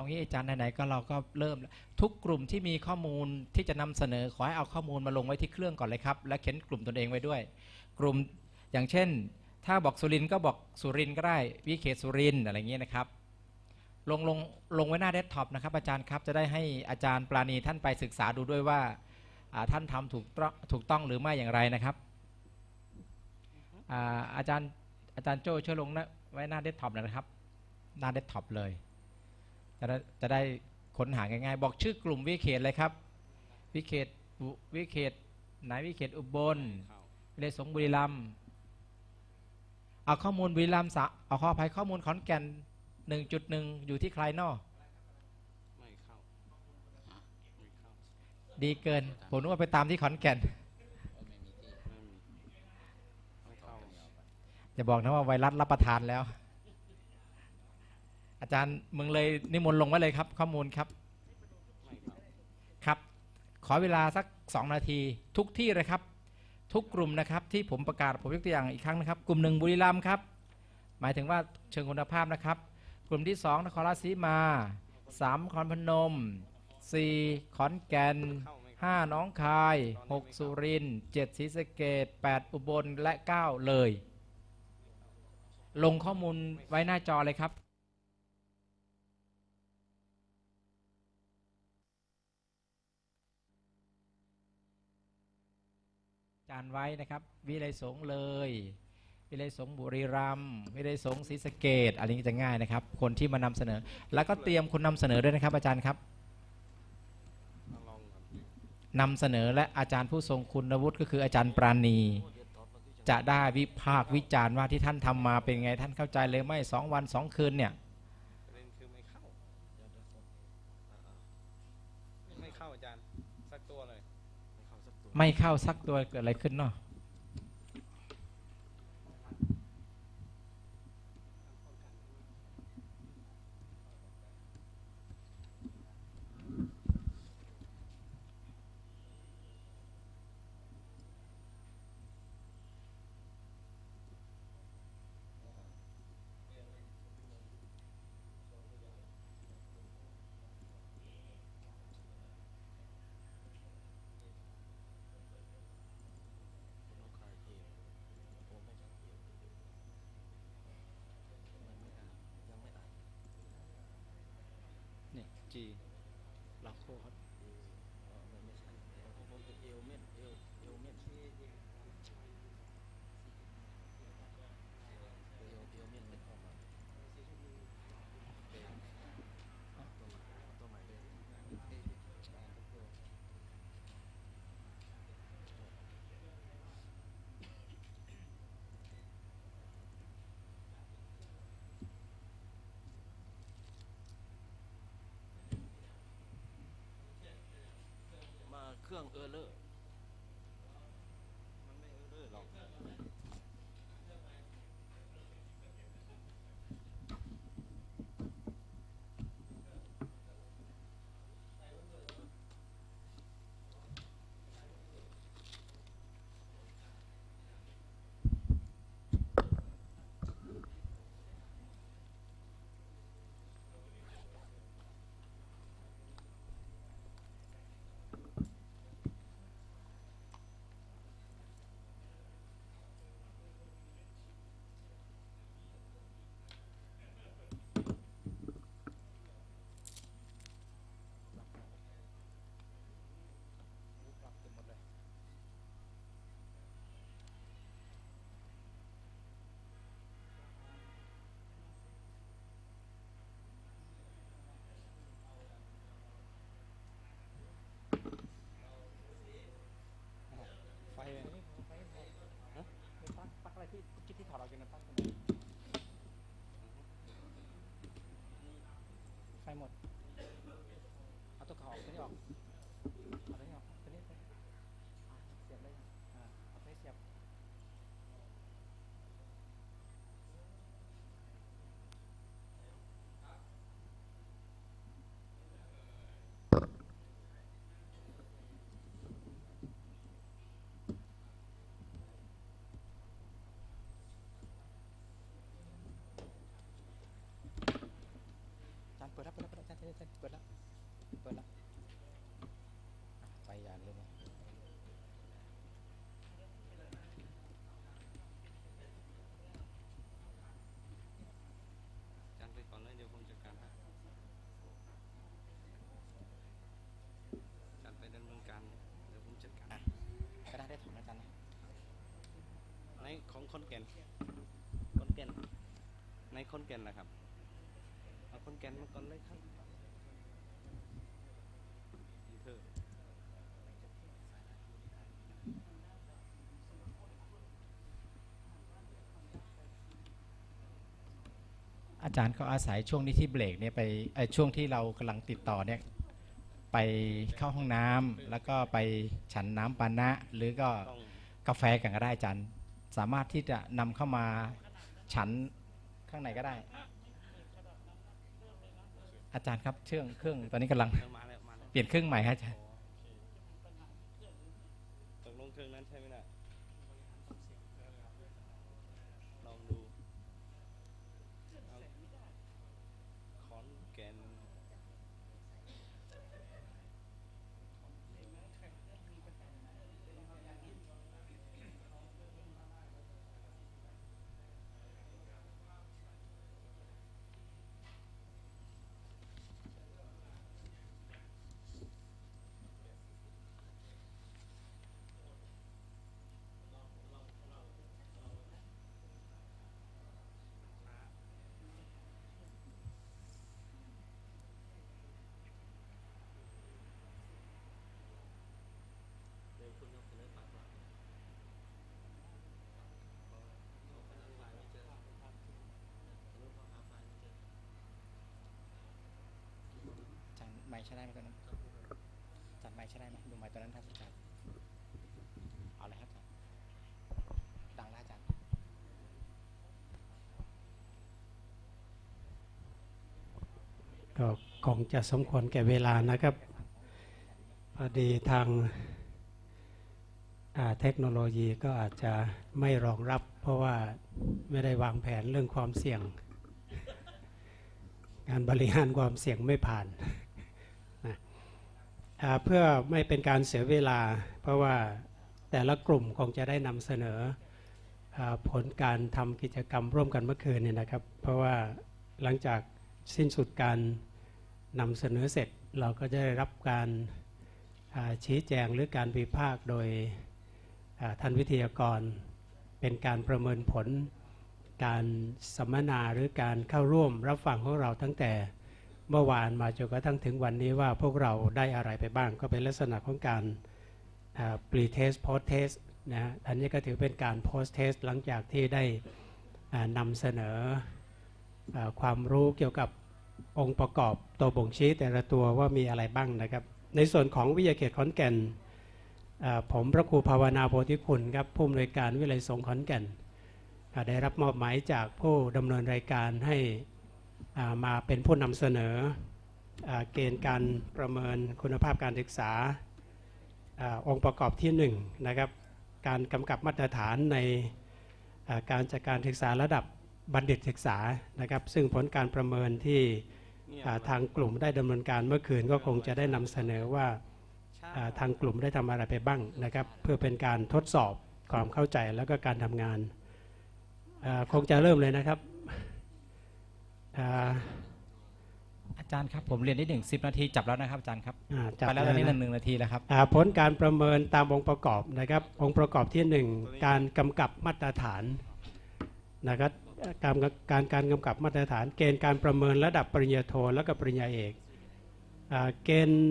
เอางี้อาจารย์ไหนๆก็เราก็เริ่ม ทุกกลุ่มที่มีข้อมูลที่จะนำเสนอขอให้เอาข้อมูลมาลงไว้ที่เครื่องก่อนเลยครับ และเขียนกลุ่มตนเองไว้ด้วย กลุ่มอย่างเช่น ถ้าบอกสุรินก็บอกสุรินก็ได้วิเขตสุรินอะไรอย่างเงี้ยนะครับลงลงลงไว้หน้าเดสก์ท็อปนะครับอาจารย์ครับจะได้ให้อาจารย์ปราณีท่านไปศึกษาดูด้วยว่าท่านทำถูกต้องถูกต้องหรือไม่อย่างไรนะครับอาอาจารย์อาจารย์โจ้ช่วยลงนะไว้หน้าเดสก์ท็อปหน่อยนะครับ หน้าเดสก์ท็อปเลย จะได้จะได้ค้นหาง่ายๆ บอกชื่อกลุ่มวิเขตเลยครับ วิเขตอุวิเขตไหนวิเขตอุบลวิเลยสงบุรีรัมย์เอาข้อมูลบุรีรัมย์สะเอาข้ออภัยข้อมูลขอนแก่น 1.1 อยู่ที่ใครนอไม่เข้าไม่เข้าดีเกิน ผมนึกว่าไปตามที่ขอนแก่นไม่มีไม่เข้าอย่าบอกนะว่าไวรัสรับประทานแล้วอา จารย์มึงเลยนิมนต์ลงไว้เลยครับ ข้อมูลครับครับ ขอเวลาสัก 2 นาทีทุกที่เลยครับ ทุกกลุ่มนะครับที่ผมประกาศผมยกตัวอย่างอีกครั้งนะครับ กลุ่มหนึ่งบุรีรัมย์ครับ หมายถึงว่าเชิงคุณภาพนะครับ กลุ่มที่ 2 นครราชสีมา 3 นครพนม 4 ขอนแก่นห้าไม่เข้า5น้องคาย 6 สุรินทร์7ศรีสะเกด8 อุบลและ 9 เลยลงข้อมูลไว้หน้าจอเลยครับานไว้นะครับ วิไลสงเลย วิไลสงบุรีรัมย์วิไลสงศรีสะเกดอะไรนี้จะง่ายนะครับ คนที่มานำเสนอ แล้วก็เตรียมคนนำเสนอด้วยนะครับ อาจารย์ครับเอาลองก่อนำเสนอและอาจารย์ผู้ทรงคุณวุฒิก็คืออาจารย์ปราณี จะได้วิพากษ์วิจารณ์ว่าที่ท่านทำมาเป็นไงท่านเข้าใจเลยไหมสองวันสองคืนเนี่ย ประเด็นคือไม่เข้า ไม่เข้าอาจารย์ สักตัวเลย ไม่เข้าสักตัวไม่เข้าสักตัวเกิดอะไรขึ้นเนาะ นี่จีลาโคครับ มาเครื่องเออร์เลอร์ มันไม่เออเลอร์หรอก ไฟเลยฮะ ปักปักอะไรที่ที่ที่ถอดออกจากนั้นปักไฟหมด เอาตัวเขาออกตัวนี้ออกเอาตัวนี้ออกตัวนี้ไปอะเสียบเลยอ่าเอาไปเสียบ อาจารย์เปิดรับเปิดรับเปิดรับอาจารย์เปิดแล้วเปิดแล้วเปิดแล้วไปอย่าลืมนะอาจารย์ไปก่อนเลยเดี๋ยวผมจัดการให้อาจารย์ไปดำเนินการเดี๋ยวผมจัดการก็ได้ได้ถอนอาจารย์นะในของคอนแก่นคอนแก่นในคอนแก่นนะครับเอาคอนแก่นมาก่อนเลยครับอีเธออาจารย์ก็อาศัยช่วงนี้ที่เบรกเนี่ยไปไอช่วงที่เรากำลังติดต่อเนี่ยไปเข้าห้องน้ำแล้วก็ไปฉันน้ำปานะ หรือก็กาแฟกันก็ได้อาจารย์ สามารถที่จะนำเข้ามาฉันข้างในก็ได้ อาจารย์ครับเครื่องเครื่องตอนนี้กำลังเออมาแล้วมาแล้วเปลี่ยนเครื่องใหม่ครับอาจารย์ ตกลงเครื่องนั้นใช่ไหมน่ะลองดูเอาขอนแก่น อาจารย์ไม้ใช้ได้ไหมตัวนั้นจารย์ไม้ใช้ได้ไหมดูไม้ตัวนั้นครับอาจารย์เอาเลยครับอาจารย์ดังแล้วอาจารย์ก็คงจะสมควรแก่เวลานะครับพอดีทางเทคโนโลยีก็อาจจะไม่รองรับ เพราะว่าไม่ได้วางแผนเรื่องความเสี่ยงงานบริหารความเสี่ยงไม่ผ่าน เพื่อไม่เป็นการเสียเวลา เพราะว่าแต่ละกลุ่มคงจะได้นำเสนออผลการทำกิจกรรมร่วมกันเมื่อคืนเนี่ยนะครับ เพราะว่าหลังจากสิ้นสุดการนำเสนอเสร็จเราก็จะได้รับการชี้แจงหรือการวิพากษ์โดยท่านวิทยากร เป็นการประเมินผลการสัมมนาหรือการเข้าร่วมรับฟังของเราตั้งแต่ เมื่อวานมาจนกระทั่งถึงวันนี้ว่าพวกเราได้อะไรไปบ้าง ก็เป็นลักษณะของการปรีเทสโพสเทสนะฮะอันนี้ก็ถือเป็นการโพสเทสหลังจากที่ได้นำเสนออความรู้เกี่ยวกับองค์ประกอบตัวบ่งชี้แต่ละตัวว่ามีอะไรบ้างนะครับ ในส่วนของวิทยาเขตขอนแก่นผมพระครูภาวนาโพธิคุณครับผู้อำนวยการวิเลยสงขอนแก่น ได้รับมอบหมายจากผู้ดำเนินรายการให้ มาเป็นผู้นำเสนออเกณฑ์การประเมินคุณภาพการศึกษาอองค์ประกอบที่1นงนะครับการกำกับมาตรฐานในการจัดการศึกษาระดับบัณฑิตศึกษานะครับ ซึ่งผลการประเมินที่ทางกลุ่มได้ดำเนินการเมื่อคืนก็คงจะได้นำเสนอว่าทางกลุ่มได้ทำอะไรไปบ้างนะครับ เพื่อเป็นการทดสอบความเข้าใจแล้วก็การทำงานคงจะเริ่มเลยนะครับ อ่าอาจารย์ครับผมเรียนนิดหนึ่งสิบนาทีจับแล้วนะครับอาจารย์ครับอ่าจับไปแล้วตอนนี้นะหนึ่งนาทีแล้วครับอ่าผลการประเมินตามองค์ประกอบนะครับ องค์ประกอบที่หนึ่งการกำกับมาตรฐานนะครับการการการกำกับมาตรฐาน เกณฑ์การประเมินระดับปริญญาโทและก็ปริญญาเอกอ่าเกณฑ์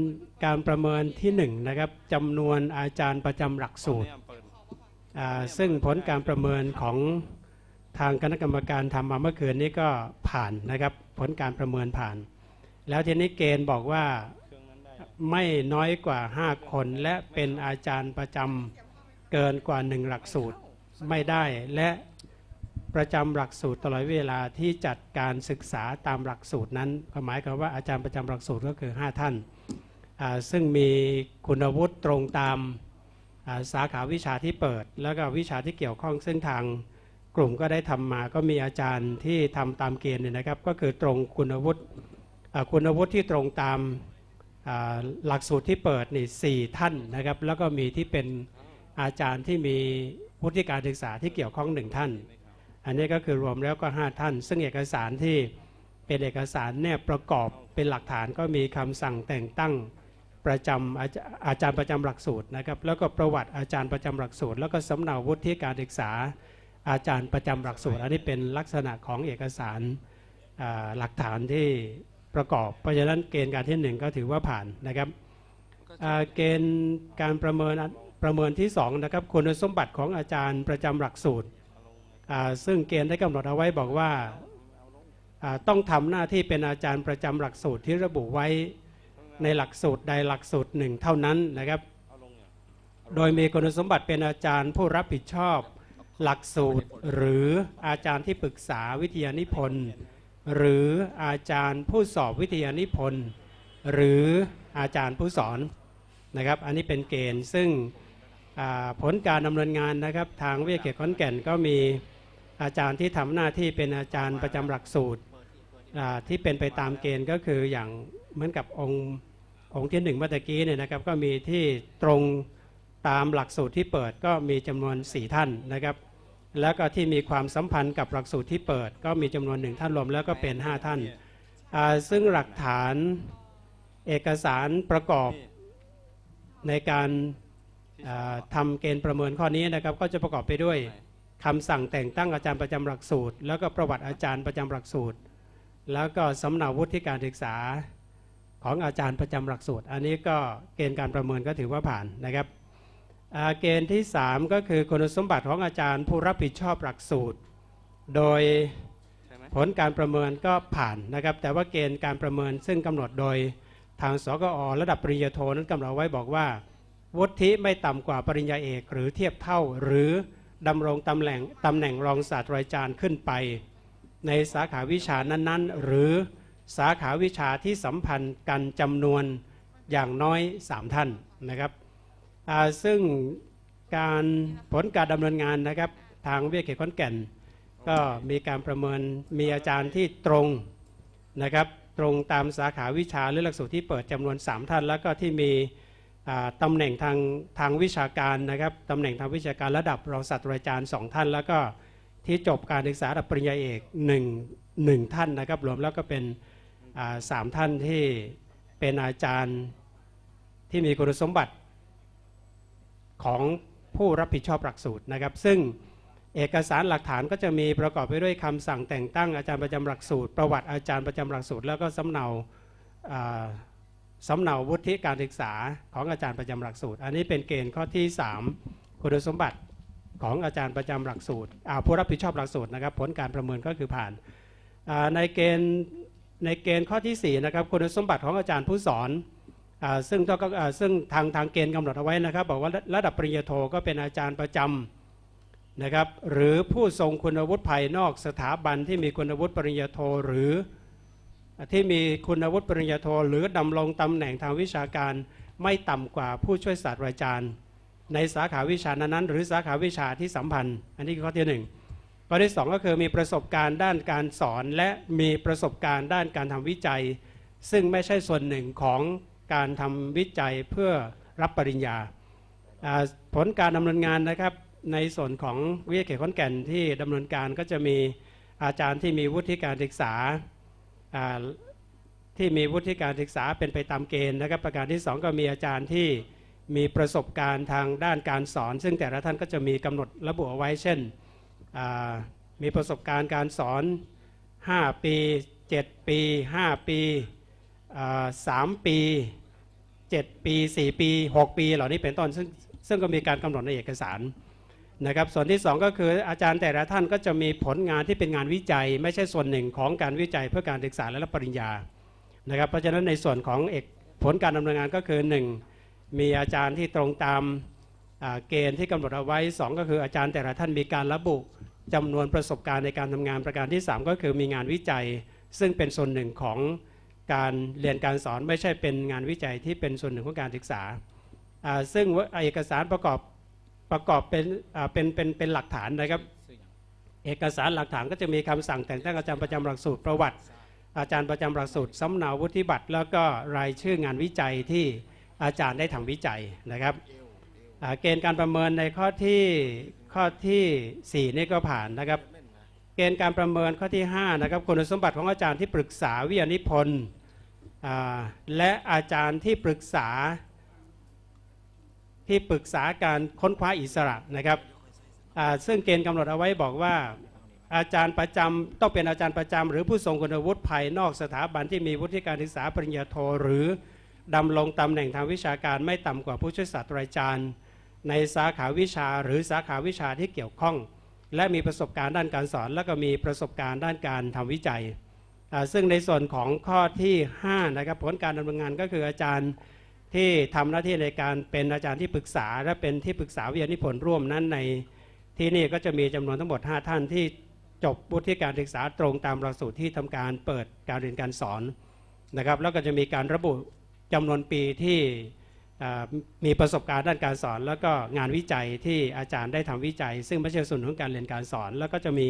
การประเมินที่หนึ่งนะครับจำนวนอาจารย์ประจำหลักสูตรเนี่ยเปิดอ่าซึ่งผลการประเมินของ ทางคณะกรรมการทำมาเมื่อคืนนี้ก็ผ่านนะครับ ผลการประเมินผ่าน แล้วทีนี้เกณฑ์บอกว่าไม่น้อยกว่า 5 คนและเป็นอาจารย์ประจำเกินกว่า1หลักสูตรไม่ได้และประจำหลักสูตรตลอดเวลาที่จัดการศึกษาตามหลักสูตรนั้นก็หมายความว่าอาจารย์ประจำหลักสูตรก็คือ 5 ท่าน ซึ่งมีคุณวุฒิตรงตามสาขาวิชาที่เปิด แล้วก็วิชาที่เกี่ยวข้องซึ่งทาง กลุ่มก็ได้ทำมาก็มีอาจารย์ที่ทำตามเกณฑ์เนี่ยนะครับ ก็คือตรงคุณวุฒิคุณวุฒิที่ตรงตามหลักสูตรที่เปิดนี่สี่ท่านนะครับ แล้วก็มีที่เป็นอาจารย์ที่มีวุฒิการศึกษาที่เกี่ยวข้องหนึ่งท่าน อันนี้ก็คือรวมแล้วก็ 5 ท่าน ซึ่งเอกสารที่เป็นเอกสารเนี่ยประกอบเป็นหลักฐานก็มีคำสั่งแต่งตั้งประจำอาอาจารย์ประจำหลักสูตรนะครับ แล้วก็ประวัติอาจารย์ประจำหลักสูตร แล้วก็สำเนาวุฒิการศึกษา อาจารย์ประจำหลักสูตร อันนี้เป็นลักษณะของเอกสารหลักฐานที่ประกอบ เพราะฉะนั้นเกณฑ์การที่หนึ่งก็ถือว่าผ่านนะครับเกณฑ์การประเมินประเมินที่2นะครับคุณสมบัติของอาจารย์ประจำหลักสูตร ซึ่งเกณฑ์ได้กำหนดเอาไว้บอกว่าอ่าต้องทำหน้าที่เป็นอาจารย์ประจำหลักสูตรที่ระบุไว้ในหลักสูตรใดหลักสูตรหนึ่งเท่านั้นนะครับ โดยมีคุณสมบัติเป็นอาจารย์ผู้รับผิดชอบ หลักสูตรหรืออาจารย์ที่ปรึกษาวิทยานิพนธ์หรืออาจารย์ผู้สอบวิทยานิพนธ์หรืออาจารย์ผู้สอนนะครับ อันนี้เป็นเกณฑ์ซึ่งผลการดำเนินงานนะครับ ทางวิทยาเขตขอนแก่นก็มีอาจารย์ที่ทำหน้าที่เป็นอาจารย์ประจำหลักสูตรที่เป็นไปตามเกณฑ์ก็คืออย่างเหมือนกับองค์องค์ที่หนึ่งเมื่อกี้เนี่ยนะครับก็มีที่ตรงตามหลักสูตรที่เปิดก็มีจำนวน 4 ท่านนะครับ แล้วก็ที่มีความสัมพันธ์กับหลักสูตรที่เปิด ก็มีจำนวนหนึ่งท่านรวมแล้วก็เป็น 5 ท่านอ่าซึ่งหลักฐานเอกสารประกอบในการอ่าทำเกณฑ์ประเมินข้อนี้นะครับ ก็จะประกอบไปด้วยคำสั่งแต่งตั้งอาจารย์ประจำหลักสูตร แล้วก็ประวัติอาจารย์ประจำหลักสูตร แล้วก็สำเนาวุฒิการศึกษาของอาจารย์ประจำหลักสูตร อันนี้ก็เกณฑ์การประเมินก็ถือว่าผ่านนะครับอ่า เกณฑ์ที่ 3 ก็คือคุณสมบัติของอาจารย์ผู้รับผิดชอบหลักสูตร โดยใช่ไหมผลการประเมินก็ผ่านนะครับ แต่ว่าเกณฑ์การประเมินซึ่งกำหนดโดยทางสกอระดับปริญญาโทนั้นกำหนดไว้บอกว่า วุฒิไม่ต่ำกว่าปริญญาเอกหรือเทียบเท่าหรือดำรงตำแหน่งตำแหน่งรองศาสตราจารย์ขึ้นไป ในสาขาวิชานั้นๆ หรือสาขาวิชาที่สัมพันธ์กันจำนวนอย่างน้อย 3 ท่านนะครับอ่า ซึ่งการผลการดำเนินงานนะครับทางวิทยาเขตขอนแก่น ก็มีการประเมินมีอาจารย์ที่ตรงนะครับตรงตามสาขาวิชาหรือหลักสูตรที่เปิดจำนวน 3 ท่าน แล้วก็ที่มีอ่าตำแหน่งทางทางวิชาการนะครับตำแหน่งทางวิชาการระดับรองศาสตราจารย์ 2 ท่าน แล้วก็ที่จบการศึกษาระดับปริญญาเอก1 1ท่านนะครับรวมแล้วก็เป็นสามท่านที่เป็นอาจารย์ที่มีคุณสมบัติ ของผู้รับผิดชอบหลักสูตรนะครับ ซึ่งเอกสารหลักฐานก็จะมีประกอบไปด้วยคำสั่งแต่งตั้งอาจารย์ประจำหลักสูตร ประวัติอาจารย์ประจำหลักสูตร แล้วก็สำเนาอ่าสำเนาวุฒิการศึกษาของอาจารย์ประจำหลักสูตร อันนี้เป็นเกณฑ์ข้อที่ 3 คุณสมบัติของอาจารย์ประจำหลักสูตรอาผู้รับผิดชอบหลักสูตรนะครับ ผลการประเมินก็คือผ่านในเกณฑ์ในเกณฑ์ข้อที่4นะครับคุณสมบัติของอาจารย์ผู้สอน ซึ่งก็ซึ่งทางทางเกณฑ์กำหนดเอาไว้นะครับ บอกว่าระดับปริญญาโทก็เป็นอาจารย์ประจำนะครับ หรือผู้ทรงคุณวุฒิภายนอกสถาบันที่มีคุณวุฒิปริญญาโทหรือที่มีคุณวุฒิปริญญาโทหรือดำรงตำแหน่งทางวิชาการไม่ต่ำกว่าผู้ช่วยศาสตราจารย์ ในสาขาวิชานั้นๆหรือสาขาวิชาที่สัมพันธ์ อันนี้คือข้อที่หนึ่งข้อที่สองก็คือมีประสบการณ์ด้านการสอนและมีประสบการณ์ด้านการทำวิจัย ซึ่งไม่ใช่ส่วนหนึ่งของ การทำวิจัยเพื่อรับปริญญา ผลการดำเนินงานนะครับในส่วนของวิทยาเขตขอนแก่นที่ดำเนินการก็จะมีอาจารย์ที่มีวุฒิการศึกษาที่มีวุฒิการศึกษาเป็นไปตามเกณฑ์นะครับ ประการที่ 2 ก็มีอาจารย์ที่มีประสบการณ์ทางด้านการสอน ซึ่งแต่ละท่านก็จะมีกำหนดระบุเอาไว้เช่น มีประสบการณ์การสอน 5 ปี 7 ปี 5 ปีอ่า3ปี 7 ปี 4 ปี 6 ปี เหล่านี้เป็นต้นซึ่งซึ่งก็มีการกำหนดในเอกสารนะครับส่วนที่ 2 ก็คืออาจารย์แต่ละท่านก็จะมีผลงานที่เป็นงานวิจัย ไม่ใช่ส่วนหนึ่งของการวิจัยเพื่อการศึกษาและรับปริญญานะครับเพราะฉะนั้นในส่วนของเอกผลการดำเนินงานก็คือ 1 มีอาจารย์ที่ตรงตามเกณฑ์ที่กำหนดเอาไว้ 2 ก็คืออาจารย์แต่ละท่านมีการระบุจำนวนประสบการณ์ในการทำงานประการที่ 3 ก็คือมีงานวิจัย ซึ่งเป็นส่วนหนึ่งของ การเรียนการสอนไม่ใช่เป็นงานวิจัยที่เป็นส่วนหนึ่งของการศึกษา ซึ่งเอกสารประกอบประกอบเป็นเป็นเป็นเป็นหลักฐานนะครับ เอกสารหลักฐานก็จะมีคำสั่งแต่งตั้งอาจารย์ประจำหลักสูตรประวัติ อาจารย์ประจำหลักสูตรสำเนาวุฒิบัตร แล้วก็รายชื่องานวิจัยที่อาจารย์ได้ทำวิจัยนะครับเกณฑ์การประเมินในข้อที่ข้อทีสี่4นี่ก็ผ่านนะครับ เกณฑ์การประเมินข้อที่5นะครับคุณสมบัติของอาจารย์ที่ปรึกษาวิทยานิพนธ์ และอาจารย์ที่ปรึกษาที่ปรึกษาการค้นคว้าอิสระนะครับซึ่งเกณฑ์กำหนดเอาไว้บอกว่าอาจารย์ประจำต้องเป็นอาจารย์ประจำหรือผู้ทรงคุณวุฒิภายนอกสถาบันที่มีวุฒิการศึกษาปริญญาโทหรือดำรงตำแหน่งทางวิชาการไม่ต่ำกว่าผู้ช่วยศาสตราจารย์ ในสาขาวิชาหรือสาขาวิชาที่เกี่ยวข้อง และมีประสบการณ์ด้านการสอน และก็มีประสบการณ์ด้านการทำวิจัย ซึ่งในส่วนของข้อที่5นะครับผลการดำเนินงานก็คืออาจารย์ที่ทำหน้าที่ในการเป็นอาจารย์ที่ปรึกษา และเป็นที่ปรึกษาวิทยานิพนธ์ร่วมนั้นในที่นี่ก็จะมีจำนวนทั้งหมด 5 ท่านที่จบวุฒิการศึกษาตรงตามหลักสูตรที่ทำการเปิดการเรียนการสอนนะครับ แล้วก็จะมีการระบุจำนวนปีที่มีประสบการณ์ด้านการสอน แล้วก็งานวิจัยที่อาจารย์ได้ทำวิจัย ซึ่งไม่ใช่ส่วนของการเรียนการสอน แล้วก็จะมี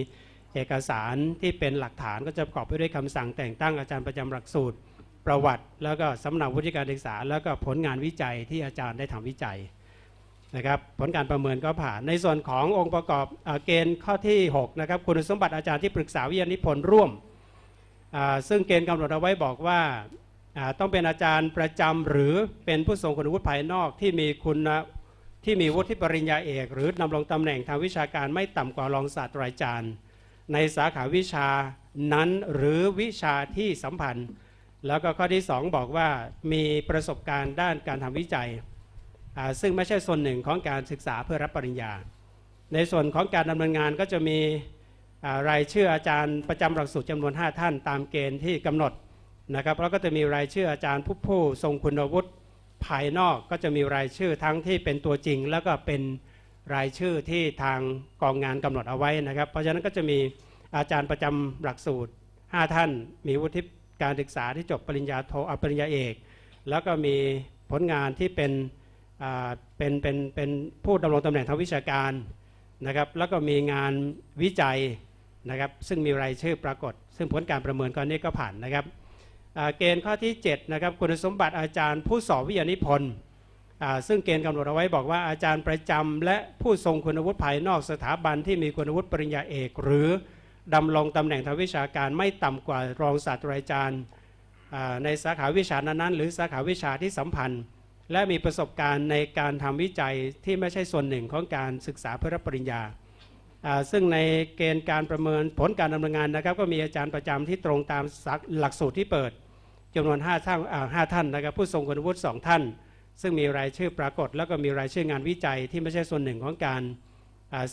เอกสารที่เป็นหลักฐานก็จะประกอบไปด้วยคำสั่งแต่งตั้งอาจารย์ประจำหลักสูตร ประวัติ แล้วก็สำเนาวุฒิการศึกษา แล้วก็ผลงานวิจัยที่อาจารย์ได้ทำวิจัยนะครับผลการประเมินก็ผ่าน ในส่วนขององค์ประกอบเอเกณฑ์ข้อที่6นะครับคุณสมบัติอาจารย์ที่ปรึกษาวิทยานิพนธ์ร่วม ซึ่งเกณฑ์กำหนดเอาไว้บอกว่าต้องเป็นอาจารย์ประจำหรือเป็นผู้ทรงคุณวุฒิภายนอกที่มีคุณที่มีวุฒิปริญญาเอก หรือดำรงตำแหน่งทางวิชาการไม่ต่ำกว่ารองศาสตราจารย์ ในสาขาวิชานั้นหรือวิชาที่สัมพันธ์ แล้วก็ข้อที่ 2 บอกว่ามีประสบการณ์ด้านการทำวิจัย ซึ่งไม่ใช่ส่วนหนึ่งของการศึกษาเพื่อรับปริญญา ในส่วนของการดำเนินงานก็จะมีรายชื่ออาจารย์ประจำหลักสูตรจำนวน 5 ท่านตามเกณฑ์ที่กำหนดนะครับแล้วก็จะมีรายชื่ออาจารย์ผู้ผู้ทรงคุณวุฒิภายนอกก็จะมีรายชื่อทั้งที่เป็นตัวจริง แล้วก็เป็นรายชื่อที่ทางกองงานกำหนดเอาไว้นะครับ เพราะฉะนั้นก็จะมี อาจารย์ประจำหลักสูตร 5 ท่าน มีวุฒิการศึกษาที่จบปริญญาโทอปริญญาเอก แล้วก็มีผลงานที่เป็นเป็นเป็นเป็นผู้ดำรงตำแหน่งทางวิชาการนะครับ แล้วก็มีงานวิจัยนะครับซึ่งมีรายชื่อปรากฏ ซึ่งผลการประเมินก้อนนี้ก็ผ่านนะครับเกณฑ์ข้อที่7นะครับคุณสมบัติอาจารย์ผู้สอบวิทยานิพนธ์ซึ่งเกณฑ์กำหนดเอาไว้บอกว่าอาจารย์ประจำและผู้ทรงคุณวุฒิภายนอกสถาบันที่มีคุณวุฒิปริญญาเอก หรือ ดำรงตำแหน่งทางวิชาการไม่ต่ำกว่ารองศาสตราจารย์ในสาขาวิชานั้นๆ หรือสาขาวิชาที่สัมพันธ์ และมีประสบการณ์ในการทำวิจัยที่ไม่ใช่ส่วนหนึ่งของการศึกษาเพื่อรับปริญญา ซึ่งในเกณฑ์การประเมินผลการดำเนินงานนะครับ ก็มีอาจารย์ประจำที่ตรงตามหลักสูตรที่เปิดจำนวน 5 ท่านห้าท่านนะครับผู้ทรงคุณวุฒิสองท่าน ซึ่งมีรายชื่อปรากฏ แล้วก็มีรายชื่องานวิจัยที่ไม่ใช่ส่วนหนึ่งของการ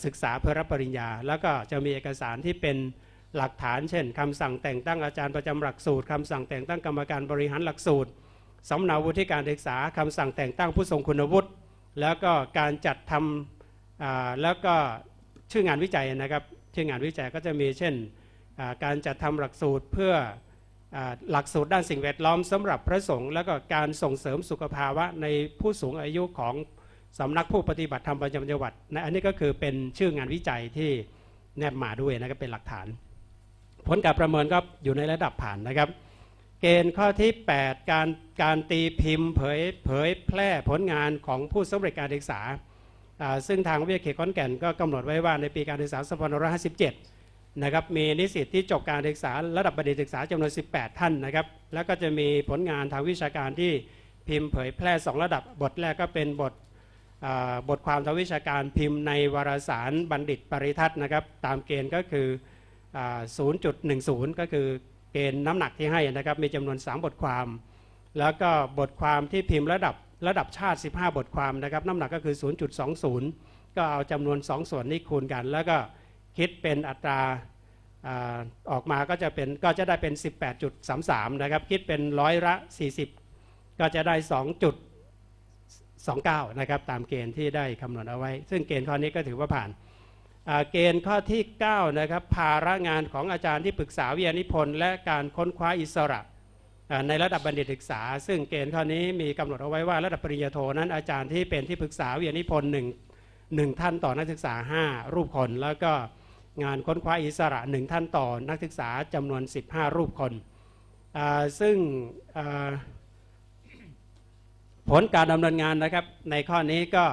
ศึกษาเพื่อรับปริญญา แล้วก็จะมีเอกสารที่เป็นหลักฐาน เช่นคำสั่งแต่งตั้งอาจารย์ประจำหลักสูตรคำสั่งแต่งตั้งกรรมการบริหารหลักสูตรสำเนาวุฒิการศึกษาคำสั่งแต่งตั้งผู้ทรงคุณวุฒิแล้วก็การจัดทำแล้วก็ชื่องานวิจัยนะครับ ชื่องานวิจัยก็จะมีเช่นการจัดทำหลักสูตรเพื่ออหลักสูตรด้านสิ่งแวดล้อมสำหรับพระสงฆ์แล้วก็การส่งเสริมสุขภาวะในผู้สูงอายุของ สำนักผู้ปฏิบัติธรรมประจำจังหวัดนะอันนี้ก็คือเป็นชื่องานวิจัยที่แนบมาด้วยนะครับเป็นหลักฐาน ผลการประเมินก็อยู่ในระดับผ่านนะครับ เกณฑ์ข้อที่ 8 การการตีพิมพ์เผยเผยแพร่ผลงานของผู้สำเร็จการศึกษา ซึ่งทางวิทยาเขตขอนแก่นก็กำหนดไว้ว่าในปีการศึกษา2557 นะครับมีนิสิตที่จบการศึกษาระดับบัณฑิตศึกษาจำนวน 18 ท่านนะครับ แล้วก็จะมีผลงานทางวิชาการที่พิมพ์เผยแพร่ 2 ระดับบทแรกก็เป็นบท บทความทางวิชาการพิมพ์ในวารสารบัณฑิตปริทัศน์นะครับ ตามเกณฑ์ก็คืออ0.10 ก็คือเกณฑ์น้ำหนักที่ให้นะครับ มีจำนวน 3 บทความ แล้วก็บทความที่พิมพ์ระดับระดับชาติ 15 บทความนะครับ น้ำหนักก็คือ 0.20 ก็เอาจำนวน 2 ส่วนนี้คูณกัน แล้วก็คิดเป็นอัตราออกมาก็จะเป็นก็จะได้เป็น 18.33 นะครับ คิดเป็นร้อยละ 40 ก็จะได้ 29นะครับตามเกณฑ์ที่ได้คำนวณเอาไว้ ซึ่งเกณฑ์ข้อนี้ก็ถือว่าผ่านเกณฑ์ข้อที่9นะครับภาระงานของอาจารย์ที่ปรึกษาวิทยานิพนธ์และการค้นคว้าอิสระในระดับบัณฑิตศึกษา ซึ่งเกณฑ์ข้อนี้มีกำหนดเอาไว้ว่าระดับปริญญาโทนั้นอาจารย์ที่เป็นที่ปรึกษาวิทยานิพนธ์หนึ่งหนึ่งท่านต่อนักศึกษา 5 รูปคน แล้วก็งานค้นคว้าอิสระหนึ่งท่านต่อนักศึกษาจำนวน 15 รูปคนซึ่ง ผลการดำเนินงานนะครับ ในข้อนี้ก็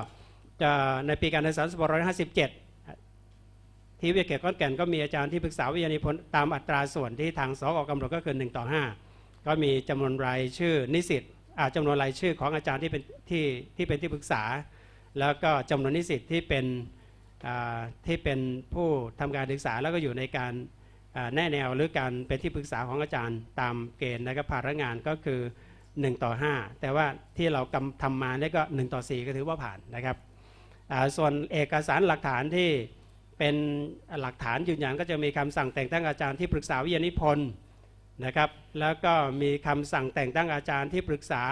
จะในปีการศึกษา2557 ที่วิทยาเขตขอนแก่นก็มีอาจารย์ที่ปรึกษาวิทยานิพนธ์ตามอัตราส่วนที่ทางสอกกำหนดก็คือ 1 ต่อ 5 ก็มีจำนวนรายชื่อนิสิตอาจำนวนรายชื่อของอาจารย์ที่เป็นที่ที่เป็นที่ปรึกษา แล้วก็จำนวนนิสิตที่เป็นที่เป็นผู้ทำการศึกษาแล้วก็อยู่ในการแนะแนวหรือการเป็นที่ปรึกษาของอาจารย์ตามเกณฑ์นะครับภาระงานก็คือ 1 ต่อ 5 แต่ว่าที่เรากำทำมาเนี่ยก็ 1 ต่อ 4 ก็ถือว่าผ่านนะครับส่วนเอกสารหลักฐานที่เป็นหลักฐานยืนยันก็จะมีคำสั่งแต่งตั้งอาจารย์ที่ปรึกษาวิทยานิพนธ์นะครับ แล้วก็มีคำสั่งแต่งตั้งอาจารย์ที่ปรึกษา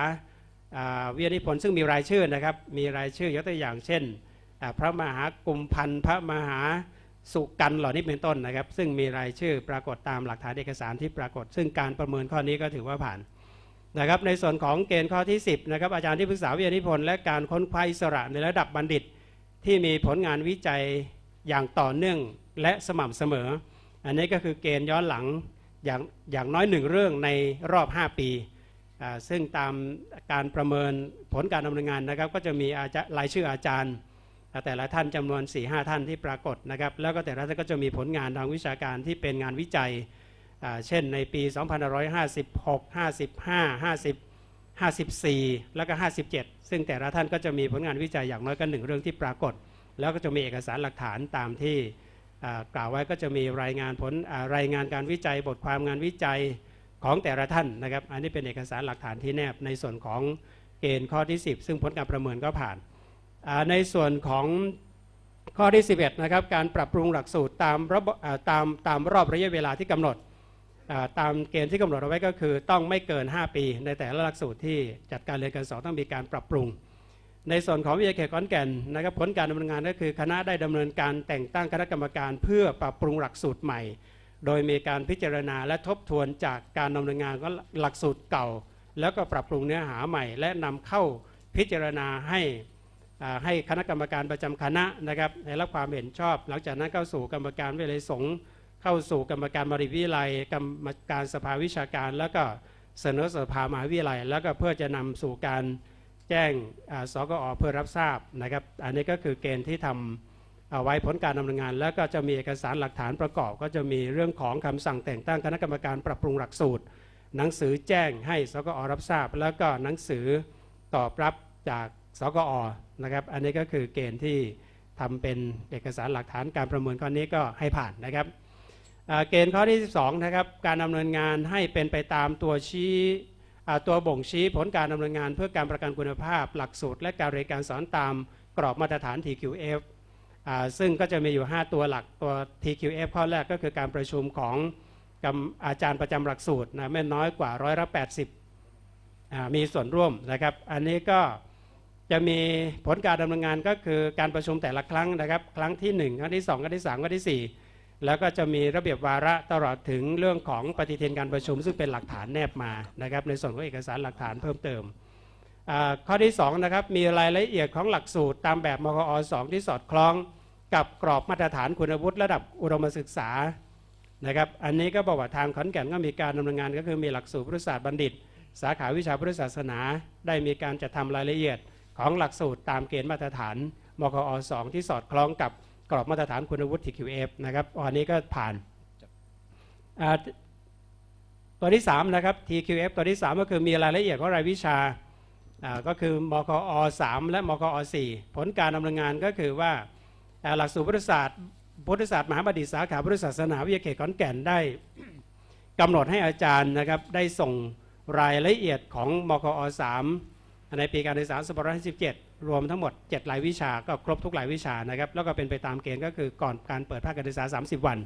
วิทยานิพนธ์ซึ่งมีรายชื่อนะครับ มีรายชื่อยกตัวอย่างเช่น พระมหากุมพันธ์พระมหาสุกันเหล่านี้เป็นต้นนะครับ ซึ่งมีรายชื่อปรากฏตามหลักฐานเอกสารที่ปรากฏ ซึ่งการประเมินข้อนี้ก็ถือว่าผ่าน นะครับในส่วนของเกณฑ์ข้อที่ 10นะครับอาจารย์ที่ปรึกษาวิทยานิพนธ์และการค้นคว้าอิสระในระดับบัณฑิต ที่มีผลงานวิจัยอย่างต่อเนื่องและสม่ำเสมอ อันนี้ก็คือเกณฑ์ย้อนหลังอย่างอย่างน้อยหนึ่งเรื่องในรอบ 5 ปีซึ่งตามการประเมินผลการดำเนินงานนะครับ ก็จะมีอาจารายชื่ออาจารย์ แต่ละท่านจำนวน 4-5 ท่านที่ปรากฏนะครับ แล้วก็แต่ละท่านก็จะมีผลงานทางวิชาการที่เป็นงานวิจัย เช่นในปี 2556 55 50 54 แล้วก็ 57 ซึ่งแต่ละท่านก็จะมีผลงานวิจัยอย่างน้อยก็หนึ่งเรื่องที่ปรากฏ แล้วก็จะมีเอกสารหลักฐานตามที่กล่าวไว้ก็จะมีรายงานผลรายงานการวิจัยบทความงานวิจัยของแต่ละท่านนะครับ อันนี้เป็นเอกสารหลักฐานที่แนบในส่วนของเกณฑ์ข้อที่ 10 ซึ่งผลการประเมินก็ผ่าน ในส่วนของข้อที่ 11นะครับการปรับปรุงหลักสูตรตามระบบอ่าตามตามรอบระยะเวลาที่กำหนด ตามเกณฑ์ที่กำหนดเอาไว้ก็คือ ต้องไม่เกิน 5 ปี ในแต่ละหลักสูตรที่จัดการเรียนการสอนต้องมีการปรับปรุง ในส่วนของวิทยาเขตขอนแก่นนะครับผลการดำเนินงานก็คือ คณะได้ดำเนินการแต่งตั้งคณะกรรมการ เพื่อปรับปรุงหลักสูตรใหม่ โดยมีการพิจารณาและทบทวนจากการดำเนินงานของหลักสูตรเก่า แล้วก็ปรับปรุงเนื้อหาใหม่ และนำเข้าพิจารณาให้ให้คณะกรรมการประจำคณะนะครับได้รับความเห็นชอบ หลังจากนั้นเข้าสู่กรรมการวิเลยสงฆ์ เข้าสู่กรรมการมหาวิทยาลัยกรรมการสภาวิชาการ แล้วก็เสนอสภามหาวิทยาลัยแล้วก็เพื่อจะนำสู่การแจ้งอ่าสกอเพื่อรับทราบนะครับ อันนี้ก็คือเกณฑ์ที่ทำเอาไว้ผลการดำเนินงาน แล้วก็จะมีเอกสารหลักฐานประกอบ ก็จะมีเรื่องของคำสั่งแต่งตั้งคณะกรรมการปรับปรุงหลักสูตร หนังสือแจ้งให้สกอรับทราบ แล้วก็หนังสือตอบรับจากสกอนะครับอันนี้ก็คือเกณฑ์ที่ทำเป็นเอกสารหลักฐานการประเมินข้อนี้ก็ให้ผ่านนะครับ เกณฑ์ข้อที่ 12 นะครับ การดำเนินงานให้เป็นไปตามตัวชี้ตัวบ่งชี้ผลการดำเนินงานเพื่อการประกันคุณภาพ หลักสูตร และการเรียนการสอนตามกรอบมาตรฐาน TQF อ่าซึ่งก็จะมีอยู่ 5 ตัวหลักตัว TQF ข้อแรกก็คือการประชุมของกรรมอาจารย์ประจำหลักสูตรนะไม่น้อยกว่าร้อยละ80อ่ามีส่วนร่วมนะครับ อันนี้ก็จะมีผลการดำเนินงานก็คือการประชุมแต่ละครั้งนะครับ ครั้งที่ 1 ครั้งที่ 2 ครั้งที่ 3 ครั้งทีสี่4 แล้วก็จะมีระเบียบวาระตลอดถึงเรื่องของปฏิทินการประชุม ซึ่งเป็นหลักฐานแนบมานะครับในส่วนของเอกสารหลักฐานเพิ่มเติม ข้อที่2นะครับมีรายละเอียดของหลักสูตรตามแบบมกอ2ที่สอดคล้องกับกรอบมาตรฐานคุณวุฒิระดับอุดมศึกษานะครับอันนี้ก็บอกว่าทางขอนแก่นก็มีการดำเนินงานก็คือมีหลักสูตรพุทธศาสตร์บัณฑิต สาขาวิชาพุทธศาสนา ได้มีการจัดทำรายละเอียดของหลักสูตรตามเกณฑ์มาตรฐานมกอ2ที่สอดคล้องกับ กรอบมาตรฐานคุณวุฒิ TQF นะครับอันนี้ก็ผ่านตัวที่3นะครับ TQF ตัวที่ 3 ก็คือมีรายละเอียดของรายวิชาก็คือมกอ3และมกอ4ผลการดำเนินงานก็คือว่าอ่าหลักสูตรพุทธศาสตร์พุทธศาสตร์มหาบัณฑิตสาขาพุทธศาสนาวิทยาเขตขอนแก่นได้กำหนดให้อาจารย์นะครับได้ส่งรายละเอียดของมกอ3 ในปีการศึกษา2557รวมทั้งหมด 7 รายวิชาก็ครบทุกรายวิชานะครับ แล้วก็เป็นไปตามเกณฑ์ก็คือก่อนการเปิดภาคการศึกษา 30 วัน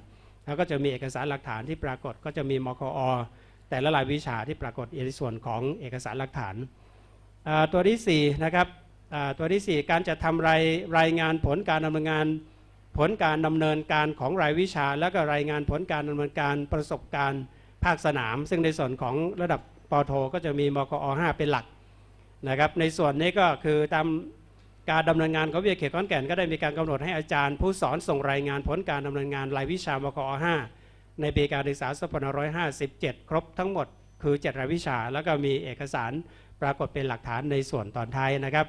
แล้วก็จะมีเอกสารหลักฐานที่ปรากฏก็จะมีมคอแต่ละรายวิชาที่ปรากฏในส่วนของเอกสารหลักฐาน ตัวที่4นะครับตัวที่ 4 การจะทำรายรายงานผลการดำเนินงานผลการดำเนินการของรายวิชา แล้วก็รายงานผลการดำเนินการประสบการณ์ภาคสนาม ซึ่งในส่วนของระดับปโทก็จะมีมคอ5 เป็นหลัก นะครับในส่วนนี้ก็คือตามการดำเนินงานของวิทยาเขตขอนแก่นก็ได้มีการกำหนดให้อาจารย์ ผู้สอนส่งรายงานผลการดำเนินงานรายวิชามกอ5ในปีการศึกษา2557 ครบทั้งหมดคือ 7 รายวิชา แล้วก็มีเอกสารปรากฏเป็นหลักฐานในส่วนตอนท้ายนะครับ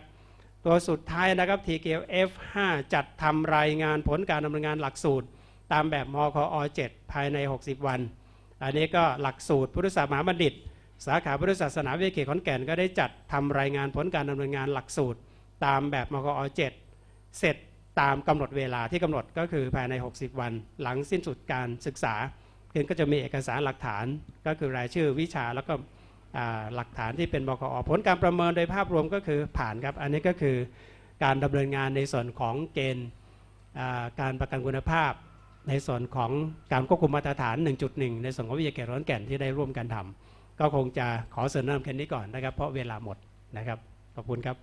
ตัวสุดท้ายนะครับ TKF 5 จัดทำรายงานผลการดำเนินงานหลักสูตร ตามแบบมคอ7ภายใน 60 วัน อันนี้ก็หลักสูตรพุทธศาสนาบัณฑิต สาขาพุทธศาสนาวิทยาเขตขอนแก่นก็ได้จัดทำรายงานผลการดำเนินงานหลักสูตร ตามแบบมคอ7เสร็จตามกำหนดเวลาที่กำหนดก็คือภายใน 60 วัน หลังสิ้นสุดการศึกษาคือก็จะมีเอกสารหลักฐานก็คือรายชื่อวิชาแล้วก็หลักฐานที่เป็นบกอผลการประเมินโดยภาพรวมก็คือผ่านครับ อันนี้ก็คือการดำเนินงานในส่วนของเกณฑ์การประกันคุณภาพ ในส่วนของการควบคุมมาตรฐาน 1.1 ในส่วนของวิทยาเขตร้อนแก่นที่ได้ร่วมกันทำ ก็คงจะขอเสริมเติมแค่นี้ก่อนนะครับ เพราะเวลาหมดนะครับ ขอบคุณครับ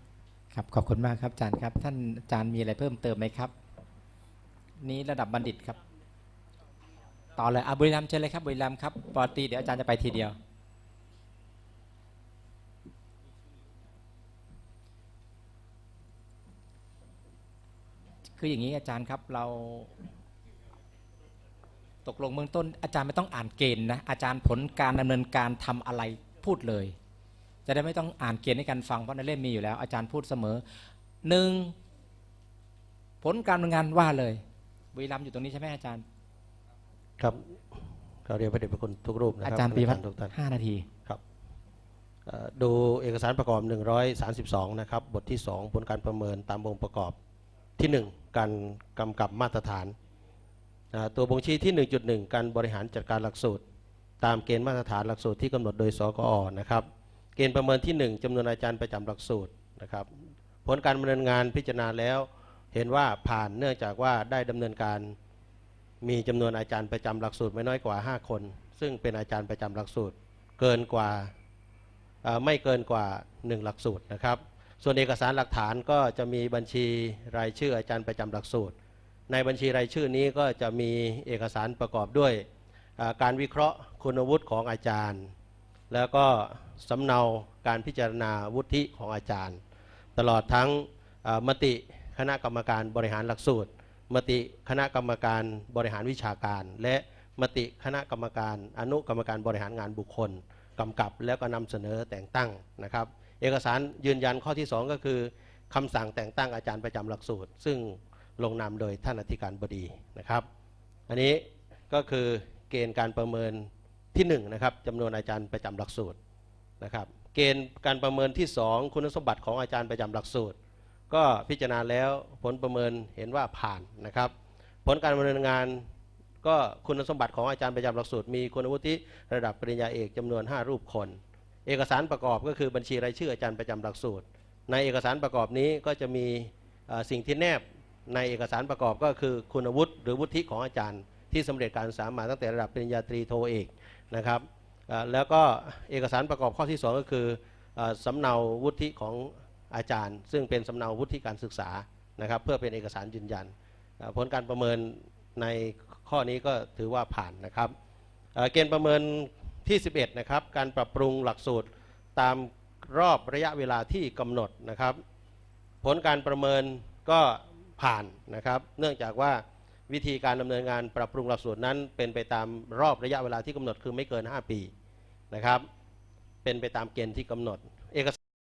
ครับขอบคุณมากครับอาจารย์ครับ ท่านอาจารย์มีอะไรเพิ่มเติมไหมครับ นี้ระดับบัณฑิตครับ ต่อเลยอาบุรีรัมเชิญเลยครับบุรีรัมครับปอตีเดี๋ยวอาจารย์จะไปทีเดียว คืออย่างนี้อาจารย์ครับเรา ตกลงเบื้องต้นอาจารย์ไม่ต้องอ่านเกณฑ์นะอาจารย์ผลการดำเนินการทำอะไรพูดเลย จะได้ไม่ต้องอ่านเกณฑ์ให้กันฟังเพราะในเล่มมีอยู่แล้ว อาจารย์พูดเสมอหนึ่งผลการดำเนินงานว่าเลยบุรีรัมย์อยู่ตรงนี้ใช่ไหมอาจารย์ ครับเราเรียนพระเดชพระคุณทุกรูปนะคอารับจารย์ปีพัฒน์ทุกท่านห้านาทีเอ่อดูเอกสารประกอบ 132 นะครับ บทที่ 2 ผลการประเมินตามองค์ประกอบที่ 1 การกำกับมาตรฐาน ตัวบ่งชี้ที่ 1.1 การบริหารจัดการหลักสูตร ตามเกณฑ์มาตรฐานหลักสูตรที่กำหนดโดยสกอนะครับ เกณฑ์ประเมินที่ 1จำนวนอาจารย์ประจำหลักสูตรนะครับ ผลการดำเนินงานพิจารณาแล้วเห็นว่าผ่านเนื่องจากว่าได้ดำเนินการมีจำนวนอาจารย์ประจำหลักสูตรไม่น้อยกว่า 5 คน ซึ่งเป็นอาจารย์ประจำหลักสูตร เกินกว่าไม่เกินกว่า 1 หลักสูตรนะครับ ส่วนเอกสารหลักฐานก็จะมีบัญชีรายชื่ออาจารย์ประจำหลักสูตร ในบัญชีรายชื่อนี้ก็จะมีเอกสารประกอบด้วยการวิเคราะห์คุณวุฒิของอาจารย์ แล้วก็สำเนาการพิจารณาวุฒิของอาจารย์ ตลอดทั้งมติคณะกรรมการบริหารหลักสูตร มติคณะกรรมการบริหารวิชาการ และมติคณะกรรมการอนุกรรมการบริหารงานบุคคลกำกับแล้วก็นำเสนอแต่งตั้งนะครับ เอกสารยืนยันข้อที่ 2 ก็คือคำสั่งแต่งตั้งอาจารย์ประจำหลักสูตร ซึ่ง ลงนามโดยท่านอธิการบดีนะครับ อันนี้ก็คือเกณฑ์การประเมินที่1นะครับจำนวนอาจารย์ประจำหลักสูตรนะครับเกณฑ์การประเมินที่ 2 คุณสมบัติของอาจารย์ประจำหลักสูตร ก็พิจารณาแล้วผลประเมินเห็นว่าผ่านนะครับ ผลการดำเนินงานก็คุณสมบัติของอาจารย์ประจำหลักสูตรมีคุณวุฒิระดับปริญญาเอกจำนวน 5 รูปคน เอกสารประกอบก็คือบัญชีรายชื่ออาจารย์ประจำหลักสูตร ในเอกสารประกอบนี้ก็จะมีสิ่งที่แนบ ในเอกสารประกอบก็คือคุณวุฒิหรือวุฒิของอาจารย์ ที่สำเร็จการศึกษามาตั้งแต่ระดับปริญญาตรีโทเอกนะครับแล้วก็เอกสารประกอบข้อที่ 2 ก็คือสำเนาวุฒิของอาจารย์ ซึ่งเป็นสำเนาวุฒิการศึกษานะครับ เพื่อเป็นเอกสารยืนยัน ผลการประเมินในข้อนี้ก็ถือว่าผ่านนะครับเอ่อเกณฑ์ประเมินที่ 11นะครับการปรับปรุงหลักสูตรตามรอบระยะเวลาที่กำหนดนะครับ ผลการประเมินก็ ผ่านนะครับ เนื่องจากว่าวิธีการดำเนินงานปรับปรุงหลักสูตรนั้น เป็นไปตามรอบระยะเวลาที่กำหนดคือไม่เกิน 5 ปีนะครับ เป็นไปตามเกณฑ์ที่กำหนด